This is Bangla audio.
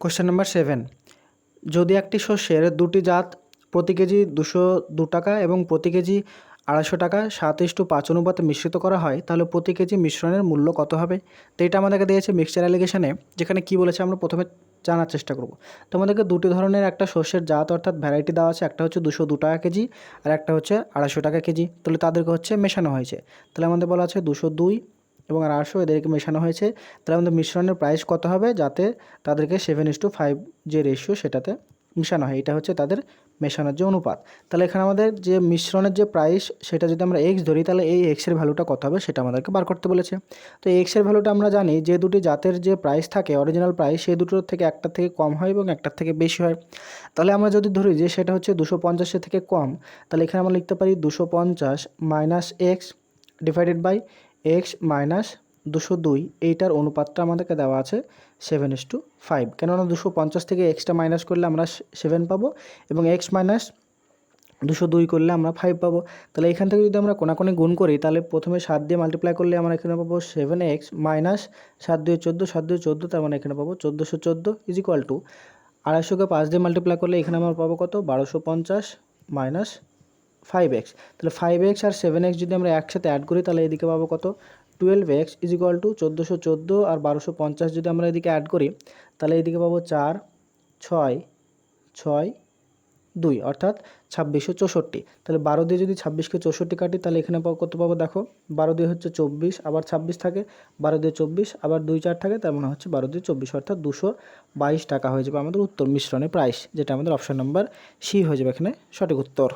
কোশ্চেন নাম্বার সেভেন যদি একটি শস্যের দুটি জাত প্রতি কেজি দুশো দু টাকা এবং প্রতি কেজি আড়াইশো টাকা সাত ইস্টু পাঁচ অনুপাতে মিশ্রিত করা হয়, তাহলে প্রতি কেজি মিশ্রণের মূল্য কত হবে? তো এটা আমাদেরকে দিয়েছে মিক্সচার অ্যালিগেশনে যেখানে কি বলেছে আমরা প্রথমে জানার চেষ্টা করব। তো আমাদেরকে দুটি ধরনের একটা শস্যের জাত অর্থাৎ ভ্যারাইটি দেওয়া আছে, একটা হচ্ছে দুশো দু টাকা কেজি আর একটা হচ্ছে আড়াইশো টাকা কেজি। তাহলে তাদেরকে হচ্ছে মেশানো হয়েছে। তাহলে আমাদের বলা আছে দুশো দুই এবং আড়াইশো এদেরকে মেশানো হয়েছে, তাহলে আমাদের মিশ্রণের প্রাইস কত হবে যাতে তাদেরকে সেভেন ইস টু ফাইভ যে রেশিও সেটাতে মেশানো হয়? এটা হচ্ছে তাদের মেশানোর যে অনুপাত। তাহলে এখানে আমাদের যে মিশ্রণের যে প্রাইস সেটা যদি আমরা এক্স ধরি, তাহলে এই এক্সের ভ্যালুটা কত হবে সেটা আমাদেরকে বার করতে বলেছে। তো এক্সের ভ্যালুটা আমরা জানি যে দুটি জাতের যে প্রাইস থাকে অরিজিনাল প্রাইস সেই দুটোর থেকে একটার থেকে কম হয় এবং একটার থেকে বেশি হয়। তাহলে আমরা যদি ধরি যে সেটা হচ্ছে দুশো পঞ্চাশের থেকে কম, তাহলে এখানে আমরা লিখতে পারি দুশো পঞ্চাশ minus x divided by x minus দুশো দুই, এইটার অনুপাতটা আমাদেরকে দেওয়া আছে সেভেন ইস টু ফাইভ। কেননা দুশো পঞ্চাশ থেকে এক্সটা মাইনাস করলে আমরা সেভেন পাবো এবং এক্স মাইনাস দুশো দুই করলে আমরা ফাইভ পাবো। তাহলে এখান থেকে যদি আমরা কোনাকুনি গুণ করি, তাহলে প্রথমে সাত দিয়ে মাল্টিপ্লাই করলে আমরা এখানে পাবো সেভেন এক্স মাইনাস সাত দুই চোদ্দ, সাত দুই চোদ্দ, তার মানে এখানে পাবো চোদ্দোশো চোদ্দ ইজ ইকুয়াল টু আড়াইশোকে পাঁচ দিয়ে মাল্টিপ্লাই করলে এখানে আমরা পাবো কত? বারোশো পঞ্চাশ মাইনাস ফাইভ এক্স তাহলে ফাইভ এক্স আর সেভেন এক্স যদি আমরা একসাথে অ্যাড করি, তাহলে এদিকে পাবো কত? Twelve x is equal to চোদ্দোশো চোদ্দ আর বারোশো পঞ্চাশ যদি আমরা এদিকে অ্যাড করি, তাহলে এদিকে পাবো চার, ছয় ছয়, দুই, অর্থাৎ ছাব্বিশশো চৌষট্টি। তাহলে বারো দিয়ে যদি ছাব্বিশকে চৌষট্টি কাটি, তাহলে এখানে পাবো কত পাবো দেখো? বারো দিয়ে হচ্ছে চব্বিশ, আবার ছাব্বিশ থাকে, বারো দিয়ে চব্বিশ, আবার দুই চার থাকে, তার মানে হচ্ছে বারো দিয়ে চব্বিশ, অর্থাৎ দুশো বাইশ টাকা হয়ে যাবে আমাদের উত্তর মিশ্রণের প্রাইস যেটা আমাদের অপশন নাম্বার সি হয়ে যাবে এখানে সঠিক উত্তর।